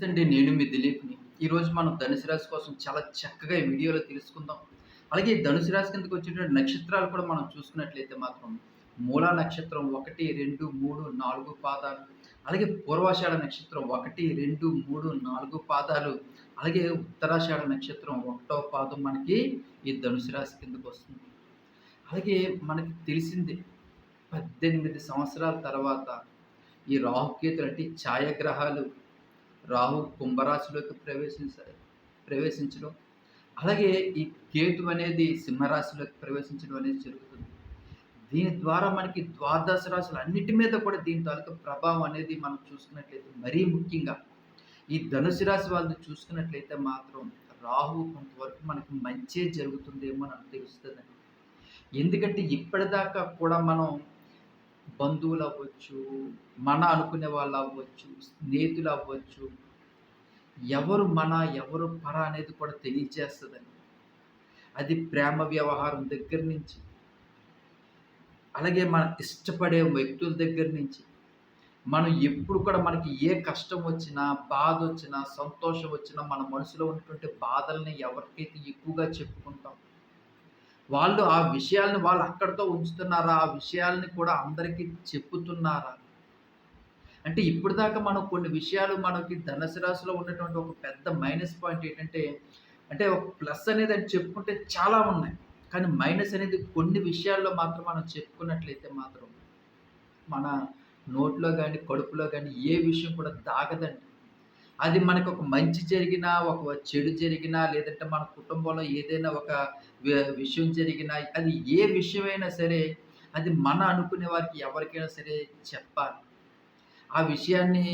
నమస్తే నేను మీ దిలీప్ని. ఈరోజు మనం ధనుసు రాశి కోసం చాలా చక్కగా ఈ వీడియోలో తెలుసుకుందాం. అలాగే ధనుసు రాశి కిందకి వచ్చేటువంటి నక్షత్రాలు కూడా మనం చూసుకున్నట్లయితే మాత్రం మూలా నక్షత్రం ఒకటి రెండు మూడు నాలుగు పాదాలు. అలాగే పూర్వాషాఢ నక్షత్రం ఒకటి రెండు మూడు నాలుగు పాదాలు. అలాగే ఉత్తరాషాఢ నక్షత్రం ఒకటో పాదం మనకి ఈ ధనుసు రాశి కిందకు వస్తుంది. అలాగే మనకి తెలిసింది పద్దెనిమిది సంవత్సరాల తర్వాత ఈ రాహుకేతులు అంటే ఛాయాగ్రహాలు రాహు కుంభరాశిలోకి ప్రవేశించారు ప్రవేశించడం. అలాగే ఈ కేతు అనేది సింహరాశిలోకి ప్రవేశించడం అనేది జరుగుతుంది. దీని ద్వారా మనకి ద్వాదశ రాశులు అన్నిటి మీద కూడా దీని తాలూకా ప్రభావం అనేది మనం చూసుకున్నట్లయితే మరీ ముఖ్యంగా ఈ ధనుసు రాశి వాళ్ళని చూసుకున్నట్లయితే మాత్రం రాహు కొంతవరకు మనకి మంచే జరుగుతుందేమో అని తెలుస్తుందండి ఎందుకంటే ఇప్పటిదాకా కూడా మనం బంధువులు అవ్వచ్చు మన అనుకునే వాళ్ళు అవ్వచ్చు స్నేహితులు అవ్వచ్చు ఎవరు మన ఎవరు పర అనేది కూడా తెలియజేస్తుందని అది ప్రేమ వ్యవహారం దగ్గర నుంచి అలాగే మన ఇష్టపడే వ్యక్తుల దగ్గర నుంచి మనం ఎప్పుడు కూడా మనకి ఏ కష్టం వచ్చినా బాధ వచ్చినా సంతోషం వచ్చినా మన మనసులో ఉన్నటువంటి బాధల్ని ఎవరికైతే ఎక్కువగా చెప్పుకుంటాం వాళ్ళు ఆ విషయాల్ని వాళ్ళు అక్కడితో ఉంచుతున్నారా ఆ విషయాల్ని కూడా అందరికీ చెప్పుతున్నారా అంటే ఇప్పుడు దాకా మనం కొన్ని విషయాలు మనకి ధనుసు రాశిలో ఉన్నటువంటి ఒక పెద్ద మైనస్ పాయింట్ ఏంటంటే అంటే ఒక ప్లస్ అనేది అని చెప్పుకుంటే చాలా ఉన్నాయి. కానీ మైనస్ అనేది కొన్ని విషయాల్లో మాత్రం మనం చెప్పుకున్నట్లయితే మాత్రం మన నోట్లో కానీ కడుపులో కానీ ఏ విషయం కూడా దాగదండి. అది మనకు ఒక మంచి జరిగినా ఒక చెడు జరిగినా లేదంటే మన కుటుంబంలో ఏదైనా ఒక విషయం జరిగినా అది ఏ విషయమైనా సరే అది మన అనుకునే వారికి ఎవరికైనా సరే చెప్పాలి. ఆ విషయాన్ని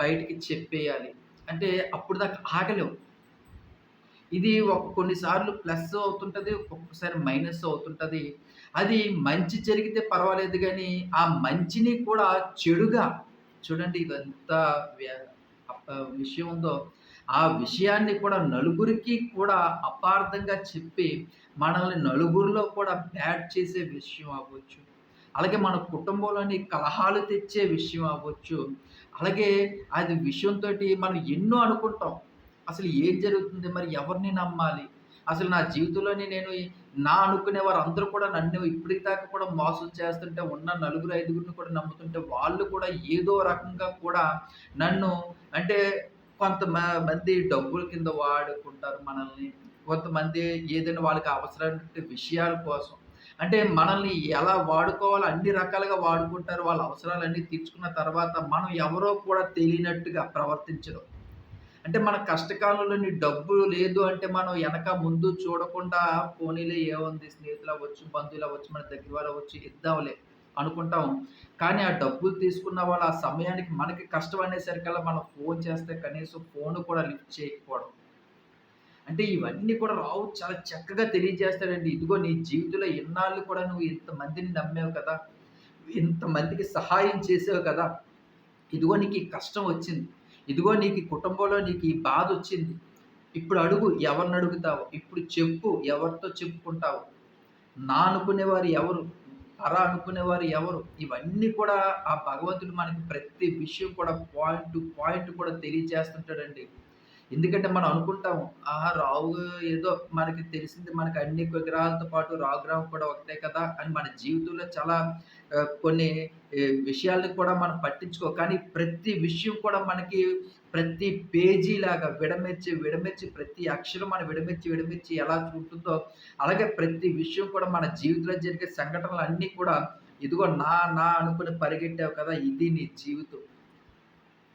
బయటికి చెప్పేయాలి. అంటే అప్పుడు దాకా ఆగలేవు ఇది ఒక కొన్నిసార్లు ప్లస్ అవుతుంటుంది ఒక్కొక్కసారి మైనస్ అవుతుంటుంది. అది మంచి జరిగితే పర్వాలేదు కానీ ఆ మంచిని కూడా చెడుగా చూడండి ఇదంతా విషయం ఉందో ఆ విషయాన్ని కూడా నలుగురికి కూడా అపార్థంగా చెప్పి మనల్ని నలుగురిలో కూడా బ్యాడ్ చేసే విషయం అవ్వచ్చు. అలాగే మన కుటుంబంలోని కలహాలు తెచ్చే విషయం అవ్వచ్చు. అలాగే అది విషయంతో మనం ఎన్నో అనుకుంటాం. అసలు ఏం జరుగుతుంది? మరి ఎవరిని నమ్మాలి? అసలు నా జీవితంలోని నేను నా అనుకునే వారు అందరూ కూడా నన్ను ఇప్పటికి దాకా కూడా మోసం చేస్తుంటే ఉన్న నలుగురు ఐదుగురిని కూడా నమ్ముతుంటే వాళ్ళు కూడా ఏదో రకంగా కూడా నన్ను అంటే కొంత మంది డబ్బుల కింద వాడుకుంటారు మనల్ని. కొంతమంది ఏదైనా వాళ్ళకి అవసరమైన విషయాల కోసం అంటే మనల్ని ఎలా వాడుకోవాలో అన్ని రకాలుగా వాడుకుంటారు వాళ్ళ అవసరాలన్నీ తీర్చుకున్న తర్వాత మనం ఎవరో కూడా తెలియనట్టుగా ప్రవర్తించడం అంటే మన కష్టకాలంలో నీ డబ్బు లేదు అంటే మనం వెనక ముందు చూడకుండా పోనీలే ఏముంది స్నేహితులు అవ్వచ్చు బంధువులు అవ్వచ్చు మన దగ్గర వాళ్ళు అవ్వచ్చు ఇద్దాంలే అనుకుంటాం కానీ ఆ డబ్బులు తీసుకున్న వాళ్ళు ఆ సమయానికి మనకి కష్టం అనేసరికల్లా మనం ఫోన్ చేస్తే కనీసం ఫోన్ కూడా లిఫ్ట్ చేయకపోవడం అంటే ఇవన్నీ కూడా రావు చాలా చక్కగా తెలియజేస్తాడండి. ఇదిగో నీ జీవితంలో ఎన్నాళ్ళు కూడా నువ్వు ఇంతమందిని నమ్మావు కదా? ఇంతమందికి సహాయం చేసావు కదా? ఇదిగో నీకు ఈ కష్టం వచ్చింది. ఇదిగో నీకు కుటుంబంలో నీకు ఈ బాధ వచ్చింది. ఇప్పుడు అడుగు ఎవరిని అడుగుతావు? ఇప్పుడు చెప్పు ఎవరితో చెప్పుకుంటావు? నా అనుకునేవారు ఎవరు? అరా అనుకునేవారు ఎవరు? ఇవన్నీ కూడా ఆ భగవంతుడు మనకి ప్రతి విషయం కూడా పాయింట్ టు పాయింట్ కూడా తెలియజేస్తుంటాడండి. ఎందుకంటే మనం అనుకుంటాం ఆహా రావు ఏదో మనకి తెలిసింది మనకి అన్ని విగ్రహాలతో పాటు రావు గ్రహం కూడా ఒకటే కదా అని మన జీవితంలో చాలా కొన్ని విషయాలను కూడా మనం పట్టించుకో కానీ ప్రతి విషయం కూడా మనకి ప్రతి పేజీ లాగా విడమెర్చి విడమెర్చి ప్రతి అక్షరం మనం విడమెర్చి విడమెర్చి ఎలా చూపుతుందో అలాగే ప్రతి విషయం కూడా మన జీవితంలో జరిగే సంఘటనలు అన్నీ కూడా ఇదిగో నా నా అనుకుని పరిగెట్టావు కదా ఇది నీ జీవితం.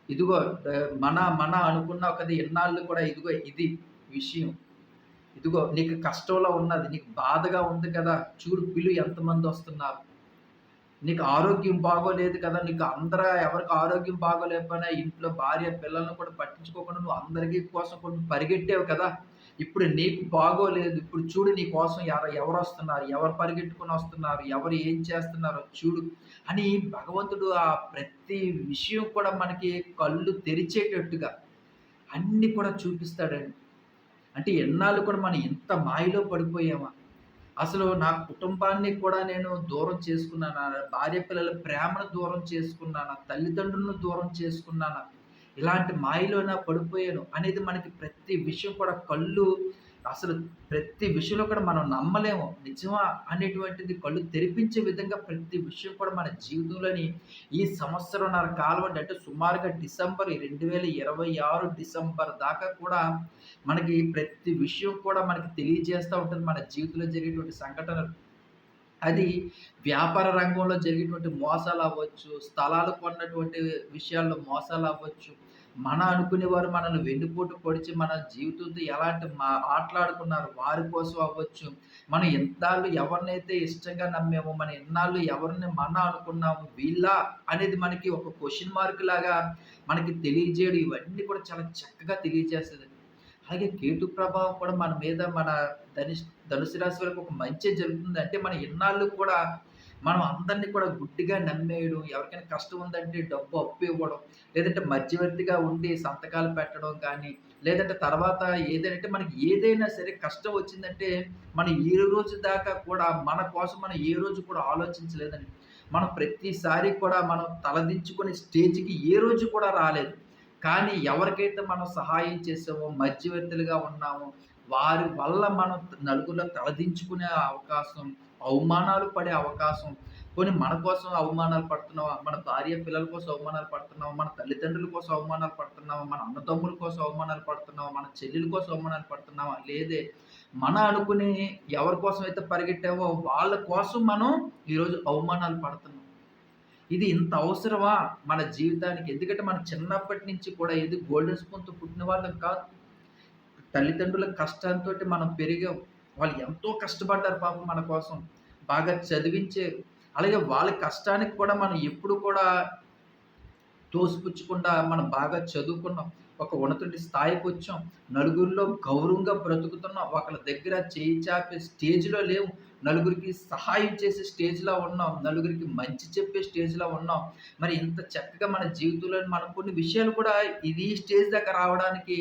ఇదిగో మన మన అనుకున్నావు కదా ఎన్నాళ్ళు కూడా ఇదిగో ఇది విషయం. ఇదిగో నీకు కష్టంలో ఉన్నది నీకు బాధగా ఉంది కదా చూడు పిలు ఎంతమంది వస్తున్నారు. నీకు ఆరోగ్యం బాగోలేదు కదా నీకు అందరూ ఎవరికి ఆరోగ్యం బాగోలేకపోయినా ఇంట్లో భార్య పిల్లల్ని కూడా పట్టించుకోకుండా నువ్వు అందరికీ కోసం కొన్ని పరిగెట్టేవు కదా. ఇప్పుడు నీకు బాగోలేదు ఇప్పుడు చూడు నీ కోసం ఎవరు ఎవరు వస్తున్నారు ఎవరు పరిగెట్టుకుని వస్తున్నారు ఎవరు ఏం చేస్తున్నారో చూడు అని భగవంతుడు ఆ ప్రతి విషయం కూడా మనకి కళ్ళు తెరిచేటట్టుగా అన్నీ కూడా చూపిస్తాడండి. అంటే ఎన్నాళ్ళు కూడా మనం ఎంత మాయలో పడిపోయామా? అసలు నా కుటుంబాన్ని కూడా నేను దూరం చేసుకున్నానా? భార్య పిల్లల ప్రేమను దూరం చేసుకున్నానా? తల్లిదండ్రులను దూరం చేసుకున్నానా? ఇలాంటి మాయలోన పడిపోయాను అనేది మనకి ప్రతి విషయం కూడా కళ్ళు అసలు ప్రతి విషయంలో కూడా మనం నమ్మలేము. నిజమా అనేటువంటిది కళ్ళు తెరిపించే విధంగా ప్రతి విషయం కూడా మన జీవితంలోని ఈ సంవత్సరంన్నర కాలం అంటే అంటే సుమారుగా డిసెంబర్ 2026 డిసెంబర్ దాకా కూడా మనకి ప్రతి విషయం కూడా మనకి తెలియజేస్తూ ఉంటుంది. మన జీవితంలో జరిగేటువంటి సంఘటనలు. అది వ్యాపార రంగంలో జరిగేటువంటి మోసాలవ్వచ్చు, స్థలాలు కొన్నటువంటి విషయాల్లో మోసాలవ్వచ్చు, మన అనుకునేవారు మనల్ని వెన్నుపోటు పొడిచి మన జీవితంతో ఎలాంటి మా ఆటలాడుకున్నారు వారి కోసం అవ్వచ్చు. మనం ఇన్నాళ్ళు ఎవరినైతే ఇష్టంగా నమ్మామో, మనం ఇన్నాళ్ళు ఎవరిని మన అనుకున్నాము వీళ్ళా అనేది మనకి ఒక క్వెషన్ మార్క్ లాగా మనకి తెలియజేయడం ఇవన్నీ కూడా చాలా చక్కగా తెలియజేస్తది. అలాగే కేతు ప్రభావం కూడా మన మీద మన ధనిష్ ధనుసు రాశి వారికి ఒక మంచి జరుగుతుంది. అంటే మన ఇన్నాళ్ళు కూడా మనం అందరిని కూడా గుడ్డిగా నమ్మేయడం, ఎవరికైనా కష్టం ఉందంటే డబ్బు అప్పు ఇవ్వడం, లేదంటే మధ్యవర్తిగా ఉండి సంతకాలు పెట్టడం కానీ, లేదంటే తర్వాత ఏదంటే మనకి ఏదైనా సరే కష్టం వచ్చిందంటే, మనం ఏ రోజు దాకా కూడా మన కోసం మనం ఏ రోజు కూడా ఆలోచించలేదని మనం ప్రతిసారి కూడా మనం తలదించుకునే స్టేజ్‌కి ఏ రోజు కూడా రాలేదు. కానీ ఎవరికైతే మనం సహాయం చేసామో, మధ్యవర్తులుగా ఉన్నామో, వారి వల్ల మనం నలుగురిలో తలదించుకునే అవకాశం, అవమానాలు పడే అవకాశం, కొన్ని మన కోసం అవమానాలు పడుతున్నామా, మన భార్య పిల్లల కోసం అవమానాలు పడుతున్నాం మన తల్లిదండ్రుల కోసం అవమానాలు పడుతున్నామా, మన అన్నదమ్ముల కోసం అవమానాలు పడుతున్నామా, మన చెల్లెల కోసం అవమానాలు పడుతున్నామా, లేదే మన అనుకుని ఎవరి కోసం అయితే పరిగెట్టామో వాళ్ళ కోసం మనం ఈరోజు అవమానాలు పడుతున్నాం. ఇది ఇంత అవసరమా మన జీవితానికి? ఎందుకంటే మనం చిన్నప్పటి నుంచి కూడా ఏది గోల్డెన్ స్పూన్‌తో పుట్టిన వాళ్ళం కాదు. తల్లిదండ్రుల కష్టంతోటి మనం పెరిగాం. వాళ్ళు ఎంతో కష్టపడ్డారు పాపం మన కోసం. బాగా చదివించారు. అలాగే వాళ్ళ కష్టానికి కూడా మనం ఎప్పుడు కూడా తోసిపుచ్చకుండా మనం బాగా చదువుకున్నాం. ఒక ఉన్నతుడి స్థాయికొచ్చాం. నలుగురిలో గౌరవంగా బ్రతుకుతున్నాం. ఒకళ్ళ దగ్గర చేయి చాపే స్టేజ్‌లో లేవు. నలుగురికి సహాయం చేసే స్టేజ్‌లో ఉన్నాం. నలుగురికి మంచి చెప్పే స్టేజ్‌లో ఉన్నాం. మరి ఇంత చక్కగా మన జీవితంలో మనం కొన్ని విషయాలు కూడా ఇది స్టేజ్ దాకా రావడానికి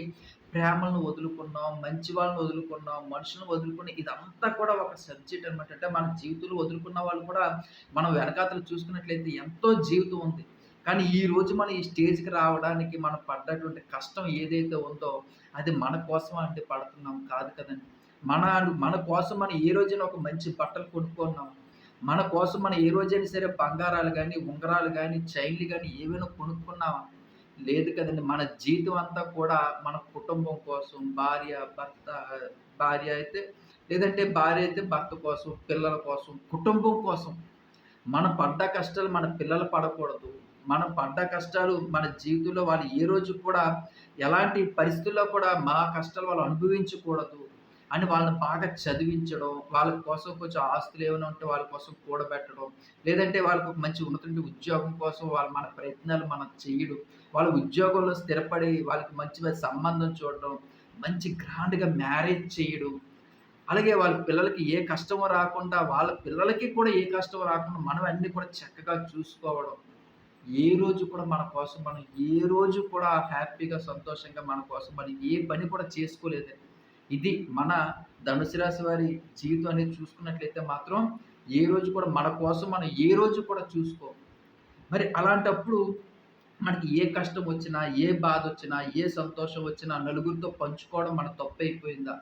ప్రేమలను వదులుకున్నాం, మంచి వాళ్ళని వదులుకున్నాం, మనుషులను వదులుకొని ఇదంతా కూడా ఒక సబ్జెక్ట్ అనమాట. అంటే మన జీవితంలో వదులుకున్న వాళ్ళు కూడా మనం వెనకాతలు చూసుకున్నట్లయితే ఎంతో జీవితం ఉంది. కానీ ఈరోజు మనం ఈ స్టేజ్‌కి రావడానికి మనం పడ్డటువంటి కష్టం ఏదైతే ఉందో, అది మన కోసం అంటే పడుతున్నాం కాదు కదండి మన మన కోసం మనం ఏ రోజైనా ఒక మంచి బట్టలు కొనుక్కున్నాం మన కోసం మనం ఏ రోజైనా సరే బంగారాలు కానీ ఉంగరాలు కానీ చైన్‌లు కానీ ఏవైనా కొనుక్కున్నామా? లేదు కదండి మన జీతం అంతా కూడా మన కుటుంబం కోసం భార్య, భర్త భార్య అయితే లేదంటే భార్య అయితే భర్త కోసం, పిల్లల కోసం, కుటుంబం కోసం. మనం పడ్డ కష్టాలు మన పిల్లలు పడకూడదు. మనం పడ్డ కష్టాలు మన జీవితంలో వాళ్ళు ఏ రోజు కూడా ఎలాంటి పరిస్థితుల్లో కూడా మా కష్టాలు వాళ్ళు అనుభవించకూడదు అని వాళ్ళని బాగా చదివించడం, వాళ్ళ కోసం కొంచెం ఆస్తులు ఏమైనా ఉంటే వాళ్ళ కోసం కూడబెట్టడం, లేదంటే వాళ్ళకు మంచి ఉన్నటువంటి ఉద్యోగం కోసం వాళ్ళు మన ప్రయత్నాలు మనం చేయడం, వాళ్ళ ఉద్యోగంలో స్థిరపడి వాళ్ళకి మంచి మంచి సంబంధం చూడడం, మంచి గ్రాండ్‌గా మ్యారేజ్ చేయడం, అలాగే వాళ్ళ పిల్లలకి ఏ కష్టం రాకుండా వాళ్ళ పిల్లలకి కూడా ఏ కష్టం రాకుండా మనం అన్నీ కూడా చక్కగా చూసుకోవడం. ఏ రోజు కూడా మన కోసం మనం ఏ రోజు కూడా హ్యాపీగా, సంతోషంగా మన కోసం మనం ఏ పని కూడా చేసుకోలేదు ఇది మన ధనుసు రాశి వారి జీవితం అనేది చూసుకున్నట్లయితే మాత్రం ఏ రోజు కూడా మన కోసం మనం ఏ రోజు కూడా చూసుకో మరి అలాంటప్పుడు మనకి ఏ కష్టం వచ్చినా, ఏ బాధ వచ్చినా ఏ సంతోషం వచ్చినా నలుగురితో పంచుకోవడం మన తప్పైపోయిందా?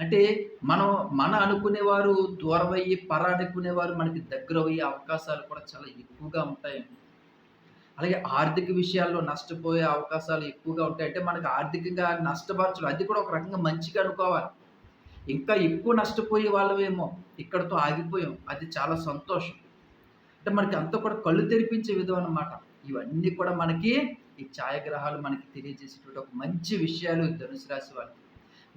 అంటే మనం మన అనుకునేవారు దూరమయ్యి, పర అనుకునేవారు మనకి దగ్గరయ్యే అవకాశాలు కూడా చాలా ఎక్కువగా ఉంటాయండి. అలాగే ఆర్థిక విషయాల్లో నష్టపోయే అవకాశాలు ఎక్కువగా ఉంటాయంటే మనకు ఆర్థికంగా నష్టపరచడం అది కూడా ఒక రకంగా మంచిగా అనుకోవాలి. ఇంకా ఎక్కువ నష్టపోయే వాళ్ళమేమో ఇక్కడతో ఆగిపోయాం. అది చాలా సంతోషం. అంటే మనకి అంతా కూడా కళ్ళు తెరిపించే విధం అనమాట ఇవన్నీ కూడా మనకి ఈ ఛాయాగ్రహాలు మనకి తెలియజేసేటువంటి ఒక మంచి విషయాలు ధనుసు రాశి వాళ్ళకి.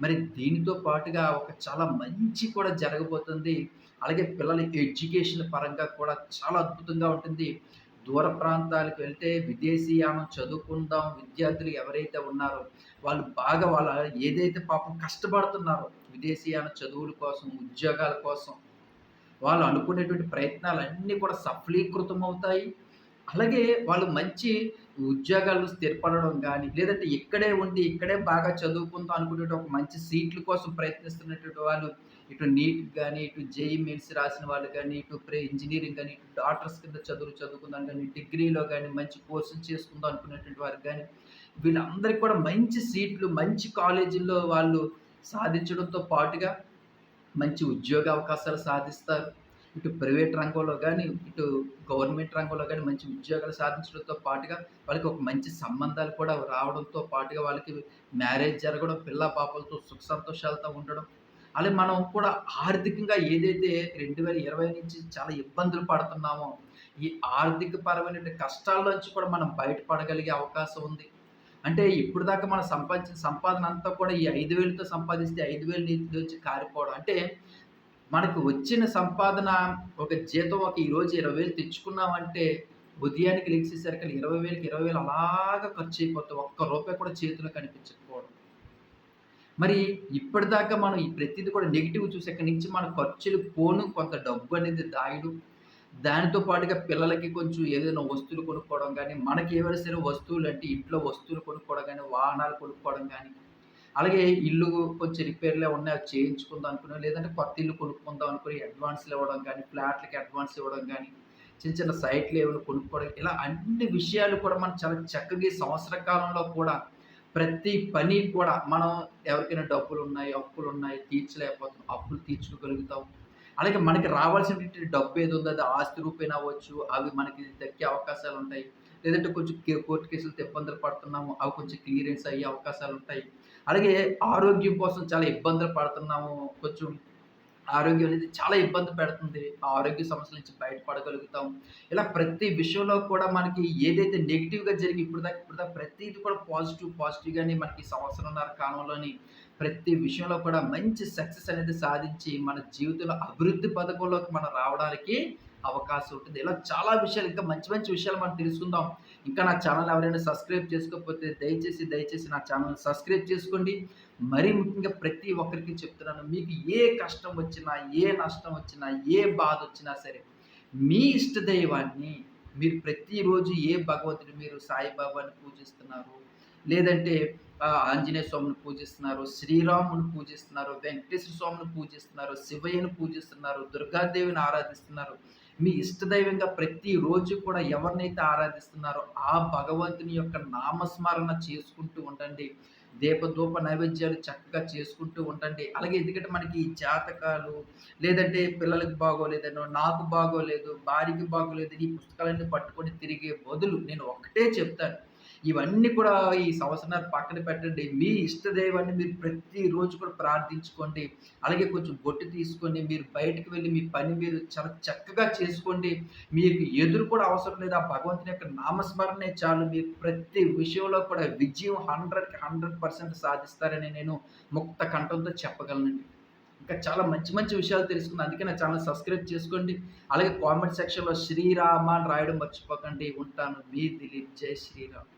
మరి దీనితో పాటుగా ఒక చాలా మంచి కూడా జరగబోతుంది. అలాగే పిల్లల ఎడ్యుకేషన్ పరంగా కూడా చాలా అద్భుతంగా ఉంటుంది. దూర ప్రాంతాలకు వెళ్తే విదేశీయానం చదువుకుందాం విద్యార్థులు ఎవరైతే ఉన్నారో వాళ్ళు బాగా వాళ్ళ ఏదైతే పాపం కష్టపడుతున్నారో విదేశీయాన చదువుల కోసం, ఉద్యోగాల కోసం వాళ్ళు అనుకునేటువంటి ప్రయత్నాలన్నీ కూడా సఫలీకృతం అవుతాయి అలాగే వాళ్ళు మంచి ఉద్యోగాలు స్థిరపడడం కానీ లేదంటే ఇక్కడే ఉండి, ఇక్కడే బాగా చదువుకుందాం అనుకునేటువంటి ఒక మంచి సీట్ల కోసం ప్రయత్నిస్తున్నటువంటి వాళ్ళు, ఇటు నీట్ కానీ ఇటు జేఈ మెయిన్స్ రాసిన వాళ్ళు కానీ ఇటు ప్రే ఇంజనీరింగ్ కానీ ఇటు డాక్టర్స్ కింద చదువు చదువుకుందాం కానీ డిగ్రీలో కానీ మంచి కోర్సులు చేసుకుందాం అనుకునేటువంటి వారికి కానీ వీళ్ళందరికీ కూడా మంచి సీట్లు, మంచి కాలేజీల్లో వాళ్ళు సాధించడంతో పాటుగా మంచి ఉద్యోగ అవకాశాలు సాధిస్తారు. ఇటు ప్రైవేట్ రంగంలో కానీ ఇటు గవర్నమెంట్ రంగంలో కానీ మంచి ఉద్యోగాలు సాధించడంతో పాటుగా వాళ్ళకి ఒక మంచి సంబంధాలు కూడా రావడంతో పాటుగా వాళ్ళకి మ్యారేజ్ జరగడం, పిల్ల పాపలతో సుఖ సంతోషాలతో ఉండడం. అలాగే మనం కూడా ఆర్థికంగా ఏదైతే 2020 నుంచి చాలా ఇబ్బందులు పడుతున్నామో, ఈ ఆర్థిక పరమైన కష్టాల నుంచి కూడా మనం బయటపడగలిగే అవకాశం ఉంది. అంటే ఇప్పుడు దాకా మనం సంపాదించిన సంపాదన అంతా కూడా ఈ 5,000తో సంపాదిస్తే ఐదు 5,000 వచ్చి కారిపోవడం. అంటే మనకు వచ్చిన సంపాదన ఒక జీతం ఒక ఈరోజు ఇరవై వేలు తెచ్చుకున్నామంటే ఉదయానికి లెగిసేసరికి 20,000కి 20,000 అలాగా అయిపోతుంది ఒక్క రూపాయి కూడా చేతిలో కనిపించదు మరి ఇప్పటిదాకా మనం ఈ ప్రతిదీ కూడా నెగిటివ్ చూసి ఇక్కడి నుంచి మన ఖర్చులు పోను కొంత డబ్బు అనేది దాయడం. దానితో పాటుగా పిల్లలకి కొంచెం ఏదైనా వస్తువులు కొనుక్కోవడం కానీ మనకి ఏవైనా సరే వస్తువులంటే ఇంట్లో వస్తువులు కొనుక్కోవడం కానీ వాహనాలు కొనుక్కోవడం కానీ అలాగే ఇల్లు కొంచెం రిపేర్‌లే ఉన్నాయి అవి చేయించుకుందాం అనుకుని, లేదంటే కొత్త ఇల్లు కొనుక్కుందాం అనుకుని అడ్వాన్స్‌లు ఇవ్వడం కానీ ఫ్లాట్‌లకి అడ్వాన్స్ ఇవ్వడం కానీ చిన్న చిన్న సైట్‌లు ఏమైనా కొనుక్కోవడం ఇలా అన్ని విషయాలు కూడా మనం చాలా చక్కగా సంవత్సర కాలంలో కూడా ప్రతి పని కూడా మనం ఎవరికైనా డబ్బులు ఉన్నాయి అప్పులు ఉన్నాయి తీర్చలేకపోతాం అప్పులు తీర్చుకోగలుగుతాం. అలాగే మనకి రావాల్సినటువంటి డబ్బు ఏదుందో అది ఆస్తి రూపేణ అవ్వచ్చు. అవి మనకి దక్కే అవకాశాలుంటాయి. లేదంటే కొంచెం కోర్టు కేసులతో ఇబ్బందులు పడుతున్నాము. అవి కొంచెం క్లియరెన్స్ అయ్యే అవకాశాలు ఉంటాయి అలాగే ఆరోగ్యం కోసం చాలా ఇబ్బందులు పడుతున్నాము. కొంచెం ఆరోగ్యం అనేది చాలా ఇబ్బంది పెడుతుంది. ఆ ఆరోగ్య సమస్యల నుంచి బయటపడగలుగుతాం. ఇలా ప్రతి విషయంలో కూడా మనకి ఏదైతే నెగెటివ్‌గా జరిగి ఇప్పటిదాకా ఇప్పటిదాకా ప్రతిది కూడా పాజిటివ్ పాజిటివ్‌గానే మనకి సంవత్సరంన్నర కాలంలోని ప్రతి విషయంలో కూడా మంచి సక్సెస్ అనేది సాధించి మన జీవితంలో అభివృద్ధి పథకంలోకి మనం రావడానికి అవకాశం ఉంటుంది. ఇలా చాలా విషయాలు ఇంకా మంచి మంచి విషయాలు మనం తెలుసుకుందాం. ఇంకా నా ఛానల్ ఎవరైనా సబ్స్క్రైబ్ చేసుకోకపోతే దయచేసి, దయచేసి నా ఛానల్ సబ్స్క్రైబ్ చేసుకోండి. మరీ ముఖ్యంగా ప్రతి ఒక్కరికి చెప్తున్నాను. మీకు ఏ కష్టం వచ్చినా, ఏ నష్టం వచ్చినా, ఏ బాధ వచ్చినా సరే మీ ఇష్ట దైవాన్ని మీరు ప్రతిరోజు ఏ భగవంతుడు మీరు సాయిబాబాని పూజిస్తున్నారు, లేదంటే ఆంజనేయ స్వామిని పూజిస్తున్నారు, శ్రీరాముని పూజిస్తున్నారు, వెంకటేశ్వర స్వామిని పూజిస్తున్నారు, శివయ్యని పూజిస్తున్నారు, దుర్గాదేవిని ఆరాధిస్తున్నారు. మీ ఇష్ట దైవంగా ప్రతిరోజు కూడా ఎవరినైతే ఆరాధిస్తున్నారో ఆ భగవంతుని యొక్క నామస్మరణ చేసుకుంటూ ఉండండి. దీపధూప నైవేద్యాలు చక్కగా చేసుకుంటూ ఉండండి. అలాగే ఎందుకంటే మనకి ఈ జాతకాలు లేదంటే పిల్లలకి బాగోలేదనో, నాకు బాగోలేదు, భార్యకి బాగోలేదు ఈ పుస్తకాలన్నీ పట్టుకొని తిరిగే బదులు నేను ఒకటే చెప్తాను. ఇవన్నీ కూడా ఈ సంవత్సరాలు పక్కన పెట్టండి. మీ ఇష్ట దైవాన్ని మీరు ప్రతిరోజు కూడా ప్రార్థించుకోండి. అలాగే కొంచెం బొట్టు తీసుకొని మీరు బయటకు వెళ్ళి మీ పని మీరు చాలా చక్కగా చేసుకోండి. మీకు ఎదురు కూడా అవసరం లేదు. ఆ భగవంతుని యొక్క నామస్మరణే చాలు. మీరు ప్రతి విషయంలో కూడా విజయం 100కి 100% సాధిస్తారని నేను ముక్త కంఠంతో చెప్పగలనండి. ఇంకా చాలా మంచి మంచి విషయాలు తెలుసుకున్నా. అందుకే నా ఛానల్ సబ్స్క్రైబ్ చేసుకోండి. అలాగే కామెంట్ సెక్షన్‌లో శ్రీరామ అని రాయడం మర్చిపోకండి. ఉంటాను. మీ దిలీప్. జై శ్రీరామ్.